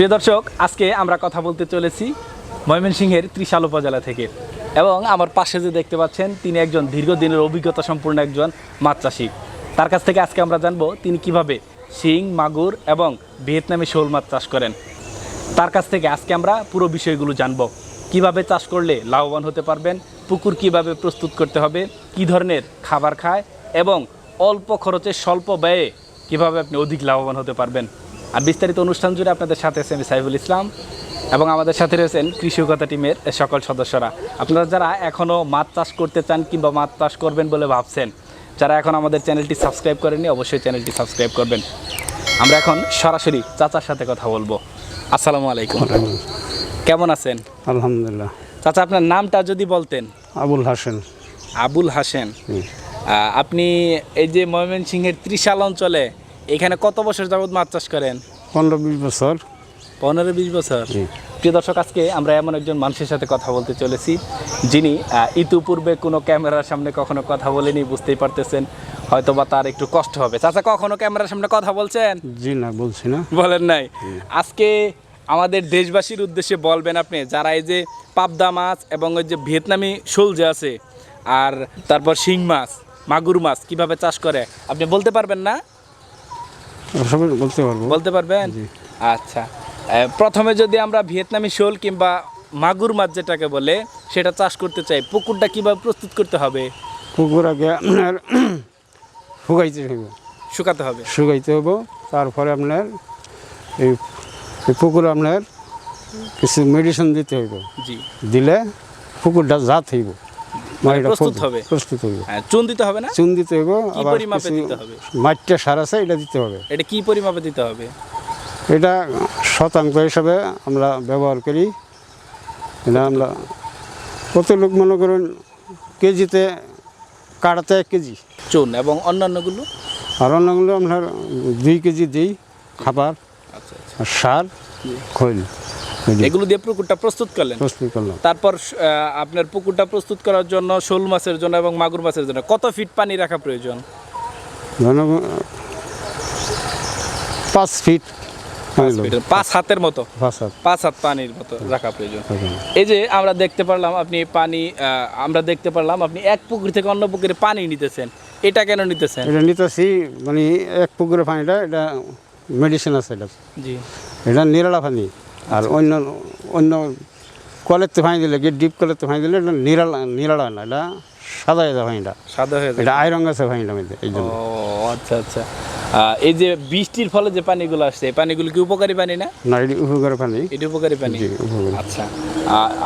প্রিয় দর্শক, আজকে আমরা কথা বলতে চলেছি ময়মনসিংহের ত্রিশাল উপজেলা থেকে। এবং আমার পাশে যে দেখতে পাচ্ছেন, তিনি একজন দীর্ঘদিনের অভিজ্ঞতা সম্পূর্ণ একজন মাছ চাষি। তার কাছ থেকে আজকে আমরা জানব তিনি কীভাবে শিং, মাগুর এবং ভিয়েতনামি শোল মাছ চাষ করেন। তার কাছ থেকে আজকে আমরা পুরো বিষয়গুলো জানব। কীভাবে চাষ করলে লাভবান হতে পারবেন, পুকুর কীভাবে প্রস্তুত করতে হবে, কি ধরনের খাবার খায় এবং অল্প খরচে স্বল্প ব্যয়ে কীভাবে আপনি অধিক লাভবান হতে পারবেন। আর বিস্তারিত অনুষ্ঠান জুড়ে আপনাদের সাথে আছে আমি সাইফুল ইসলাম এবং আমাদের সাথে রয়েছেন কৃষিকতা টিমের সকল সদস্যরা। আপনারা যারা এখনও মাছ চাষ করতে চান কিংবা মাছ চাষ করবেন বলে ভাবছেন যারা এখন আমাদের চ্যানেলটি সাবস্ক্রাইব করেননি অবশ্যই চ্যানেলটি সাবস্ক্রাইব করবেন। আমরা এখন সরাসরি চাচার সাথে কথা বলব। আসসালামু আলাইকুম। কেমন আছেন? আলহামদুলিল্লাহ। চাচা আপনার নামটা যদি বলতেন। আবুল হাসেন। আবুল হাসেন। আপনি এই যে ময়মনসিংহের ত্রিশাল অঞ্চলে এখানে কত বছর যাবত মাছ চাষ করেন? পনেরো বিশ বছর। পনেরো বিশ বছর। প্রিয় দর্শক আজকে আমরা এমন একজন মানুষের সাথে কথা বলতে চলেছি যিনি ইতিপূর্বে কোনো ক্যামেরার সামনে কখনো কথা বলেনি বুঝতেই পারতেছেন হয়তো বা তার একটু কষ্ট হবে। চাচা কখনো ক্যামেরার সামনে কথা বলছেন? জি না বলছি না। বলেন নাই। আজকে আমাদের দেশবাসীর উদ্দেশ্যে বলবেন আপনি যারা এই যে পাবদা মাছ এবং ওই যে ভিয়েতনামি শোল যে আছে আর তারপর শিং মাছ মাগুর মাছ কীভাবে চাষ করে আপনি বলতে পারবেন না? সবাই বলতে পারব। বলতে পারবেন? আচ্ছা। প্রথমে যদি আমরা ভিয়েতনামি শোল কিংবা মাগুর মাছ যেটাকে বলে সেটা চাষ করতে চাই পুকুরটা কীভাবে প্রস্তুত করতে হবে? পুকুর আগে আপনার শুকাইতে হইব শুকাতে হবে। শুকাইতে হইব তারপরে আপনার এই পুকুর আপনার কিছু মেডিসিন দিতে হইব জি। দিলে পুকুরটা জাত হইব। প্রস্তুত হবে। প্রস্তুত হ্যাঁ, চুন দিতে হবে না? চুন দিতে হইব আবার পরিমাপে দিতে হবে? মাটিটা সার আছে এটা দিতে হবে। এটা কি পরিমাপে দিতে হবে? এটা শতাংশ হিসাবে আমরা ব্যবহার করি। এটা আমরা কত লোক মনে করুন কেজিতে কাটাতে এক কেজি। চুন এবং অন্যান্যগুলো? আর অন্যগুলো আপনার দুই কেজি দিই খাবার আচ্ছা আচ্ছা। সার খৈল। এগুলো দিয়ে পুকুরটা প্রস্তুত করলেন প্রস্তুত করলাম তারপর আপনার পুকুরটা প্রস্তুত করার জন্য শোল মাছের জন্য এবং মাগুর মাছের জন্য কত ফিট পানি রাখা প্রয়োজন? পাঁচ ফিট পাঁচ হাতের মতো? পাঁচ হাত। পানির মতো রাখা প্রয়োজন। এই যে আমরা দেখতে পারলাম আপনি পানি আমরা দেখতে পারলাম আপনি এক পুকুর থেকে অন্য পুকুরে পানি নিতেছেন। এটা কেন নিতেছেন? এটা নিতেছি মানে এক পুকুরের পানিটা এটা মেডিসিন আছে এটা। জি। এটা নিরালা পানি। আর অন্য অন্য কলের তো পানি দিলে গিয়ে ডিপ কলের তো পানি দিলে এটা নিরালা নিরালা না এটা সাদা এটা পানিটা সাদা হয়ে যায়। এটা আয়রন আছে পানিটা মধ্যে এই ও জন্য আচ্ছা। আচ্ছা এই যে বৃষ্টির ফলে যে পানিগুলো আসছে এই পানিগুলো কি উপকারী পানি না? না এটি উপকার পানি। এটা উপকারী পানি? আচ্ছা।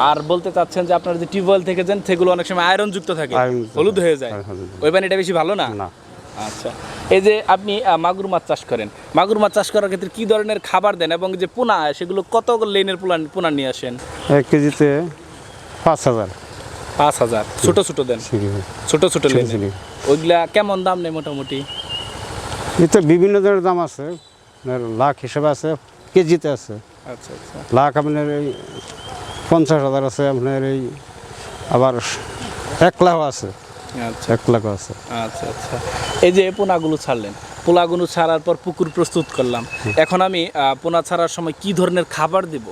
আর বলতে চাচ্ছেন যে আপনারা যে টিউবওয়েল থেকে যান সেগুলো অনেক সময় আয়রন যুক্ত থাকে হলুদ হয়ে যায়। হ্যাঁ, ওই পানিটা বেশি ভালো না? না। আচ্ছা। এই যে আপনি মাগুর মাছ চাষ করেন মাগুর মাছ চাষ করার ক্ষেত্রে কি ধরনের খাবার দেন এবং যে পোনা সেগুলো কত লেনের পোনা পোনা নিয়ে আসেন? এক কেজিতে পাঁচ হাজার। পাঁচ হাজার। ছোট ছোট দেন? ছোট ছোট লেন। ওইগুলা কেমন দাম নেই মোটামুটি? এতে বিভিন্ন ধরনের দাম আছে। আপনার লাখ হিসাবে আছে কেজিতে আছে। আচ্ছা আচ্ছা। লাখ আপনার এই পঞ্চাশ হাজার আছে আপনার এই আবার এক লাখ আছে। এক লাখ আছে। আচ্ছা আচ্ছা। এই যে পোনাগুলো ছাড়লেন পোনাগুলো ছাড়ার পর পুকুর প্রস্তুত করলাম। এখন আমি পোনা ছাড়ার সময় কি ধরনের খাবার দেব?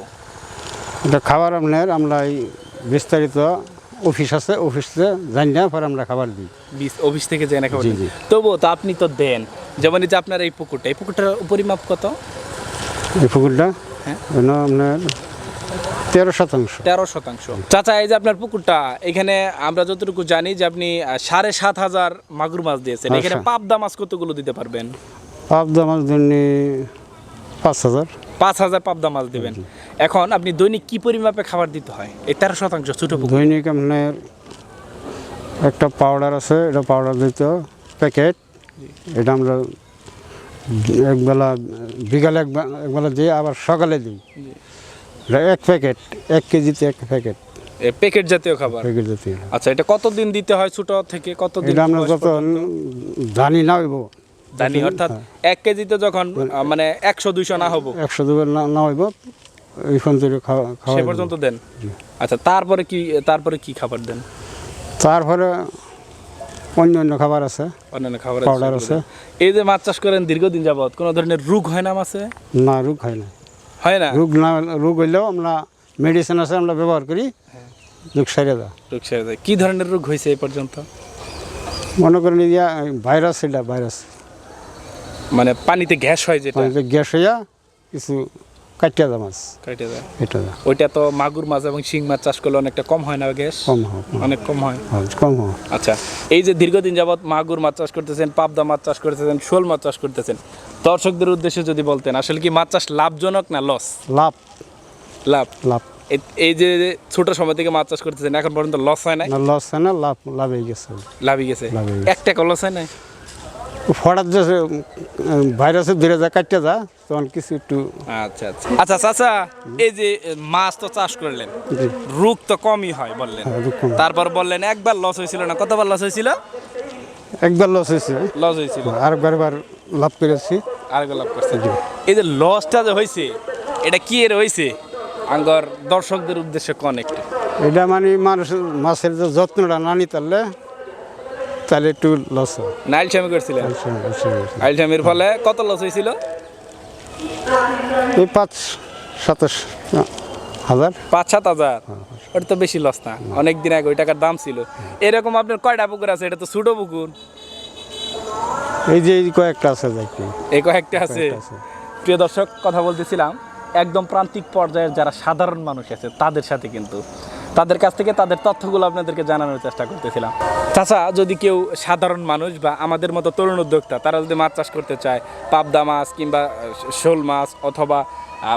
এটা খাবার আপনার আমরা এই বিস্তারিত অফিস আছে অফিসে জানি না পরে আমরা খাবার দিই। অফিস থেকে জেনে খাবার। জি। তবুও তো আপনি তো দেন। যেমন এই যে আপনার এই পুকুরটা এই পুকুরটার পরিমাপ কত? এই পুকুরটা? হ্যাঁ। আপনার তেরো শতাংশ। তেরো শতাংশ। চাচা এই যে আপনার পুকুরটা এখানে আমরা যতটুকু জানি যে আপনি সাড়ে সাত হাজার মাগুর মাছ দিয়েছেন। আচ্ছা। এখানে পাবদা মাছ কতগুলো দিতে পারবেন? পাবদা মাছ জন্য পাঁচ হাজার। পাঁচ হাজার পাবদা মাছ দিবেন। এখন আপনি দৈনিক কি পরিমাপে খাবার দিতে হয়? এই তেরো শতাংশ ছোট পুকুর। দৈনিক আপনার একটা পাউডার আছে এটা পাউডার দিতে প্যাকেট এটা আমরা একবেলা বিকালে একবে- একবেলা দিই আবার সকালে দিই। এক প্যাকেট এক কেজিতে এক প্যাকেট। প্যাকেট জাতীয় খাবার? প্যাকেট জাতীয়। আচ্ছা এটা কতদিন দিতে হয় ছোট থেকে? কতদিন এটা আমরা যত জানি না হইব। জানি অর্থাৎ এক কেজিতে যখন মানে একশো দুইশো না হব একশো দুবার না না হইব এই পর্যন্ত খাওয়া সে পর্যন্ত দেন? আচ্ছা তারপরে কি তারপরে কি খাবার দেন? তারপরে অন্য অন্য খাবার আছে। অন্যান্য খাবার Powder আছে। এই যে মাছ চাষ করেন দীর্ঘদিন যাবত কোনো ধরনের রোগ হয় না মাছে? না রোগ হয় না। হয় না? রোগ না রোগ হইলেও আমরা মেডিসিন আছে আমরা ব্যবহার করি। রোগ সারিয়ে দেওয়া রোগ সেরে যায় কি ধরনের রোগ হয়েছে এই পর্যন্ত? মনে করেন ইয়া ভাইরাস এটা ভাইরাস মানে পানিতে গ্যাস হয় যেটা? পানিতে গ্যাস হইয়া কিছু কাটিয়া দেওয়া মাছ। কেটে যায় এটা ওইটা তো মাগুর মাছ এবং শিং মাছ চাষ করলে অনেকটা কম হয় না গ্যাস? কম হোক অনেক কম হয়? কম হোক আচ্ছা এই যে দীর্ঘদিন যাবৎ মাগুর মাছ চাষ করতেছেন পাবদা মাছ চাষ করতেছেন শোল মাছ চাষ করতেছেন দর্শকদের উদ্দেশ্যে যদি বলতেন আসলে কি মাছ চাষ লাভজনক না লস লাভ। লাভ। লাভ। এই যে ছোট সময় থেকে মাছ চাষ করতেছেন এখন পর্যন্ত লস হয় না লস হয় না লাভ লাভ হয়ে গেছে। লাভই গেছে। এক টাকা লস হয় না ফটাত যে ভাইরাসে ধরে যা কাটিয়া যা তখন কিছু একটু আচ্ছা আচ্ছা। আচ্ছা চাচা এই যে মাছ তো চাষ করলেন। রোগ তো কমই হয় বললেন। হ্যাঁ। তারপর বললেন একবার লস হয়েছিল না? কতবার লস হয়েছিল? একবার লস হয়েছে। লস হয়েছিল। আরেকবার বার লাভ করেছি। আরেকবার লাভ করছে। এই যে লসটা যে হয়েছে এটা কি এর হয়েছে? আঙ্গর দর্শকদের উদ্দেশ্যে কোন একটু? এটা মানে মানুষের মাছের যে যত্নটা না নিতে পারলে তাহলে একটু লস হয় নাইল স্বামী করছিলেন নাইল স্বামীর ফলে কত লস হয়েছিল? এই পাঁচ সাতাশ হাজার। পাঁচ সাত হাজার? ওটা তো বেশি লস না। অনেক দিন আগে ওই টাকার দাম ছিল। এরকম আপনার কয়টা পুকুর আছে? এটা তো ছোটো পুকুর। এই যে এই কয়েকটা আছে দেখি। এই কয়েকটা আছে। প্রিয় দর্শক কথা বলতেছিলাম একদম প্রান্তিক পর্যায়ের যারা সাধারণ মানুষ আছে তাদের সাথে কিন্তু। তাদের কাছ থেকে তাদের তথ্যগুলো আপনাদেরকে জানানোর চেষ্টা করতেছিলাম। চাচা যদি কেউ সাধারণ মানুষ বা আমাদের মতো তরুণ উদ্যোক্তা তারা যদি মাছ চাষ করতে চায় পাবদা মাছ কিংবা শোল মাছ অথবা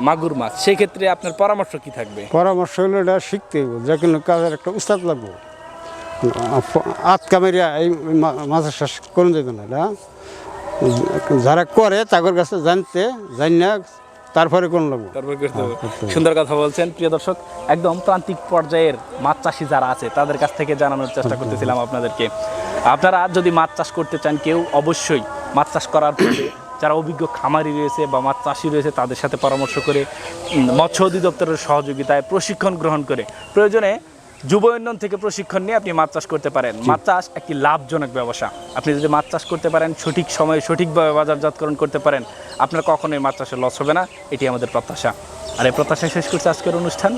মাগুর মাছ সেক্ষেত্রে আপনার পরামর্শ কি থাকবে? পরামর্শ হলো এটা শিখতে যে কোনো কাজের একটা উস্তাদ লাগবো। আত কামেরিয়া এই মাছের চাষ করুন যাবে না এটা যারা করে তাদের কাছে জানতে জানি না তারপরে কোন লাগবো। তারপর করতে হবে। সুন্দর কথা বলছেন। প্রিয় দর্শক একদম প্রান্তিক পর্যায়ের মাছ চাষি যারা আছে তাদের কাছ থেকে জানানোর চেষ্টা করতেছিলাম আপনাদেরকে। আপনারা যদি মাছ চাষ করতে চান কেউ অবশ্যই মাছ চাষ করার পূর্বে যারা অভিজ্ঞ খামারি রয়েছে বা মাছ চাষি রয়েছে তাদের সাথে পরামর্শ করে মৎস্য অধিদপ্তরের সহযোগিতায় প্রশিক্ষণ গ্রহণ করে। প্রয়োজনে যুব উন্নয়ন থেকে প্রশিক্ষণ নিয়ে আপনি মাছ চাষ করতে পারেন। মাছ চাষ একটি লাভজনক ব্যবসা। আপনি যদি মাছ চাষ করতে পারেন সঠিক সময়ে সঠিকভাবে বাজারজাতকরণ করতে পারেন আপনার কখনোই মাছ চাষে লস হবে না। এটি আমাদের প্রত্যাশা। আর এই প্রত্যাশা শেষ করছে আজকের অনুষ্ঠান।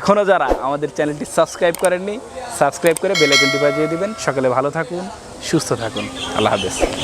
এখনও যারা আমাদের চ্যানেলটি সাবস্ক্রাইব করেননি সাবস্ক্রাইব করে বেলাইকনটি বাজিয়ে দিবেন। সকালে ভালো থাকুন সুস্থ থাকুন। আল্লাহ হাফেজ।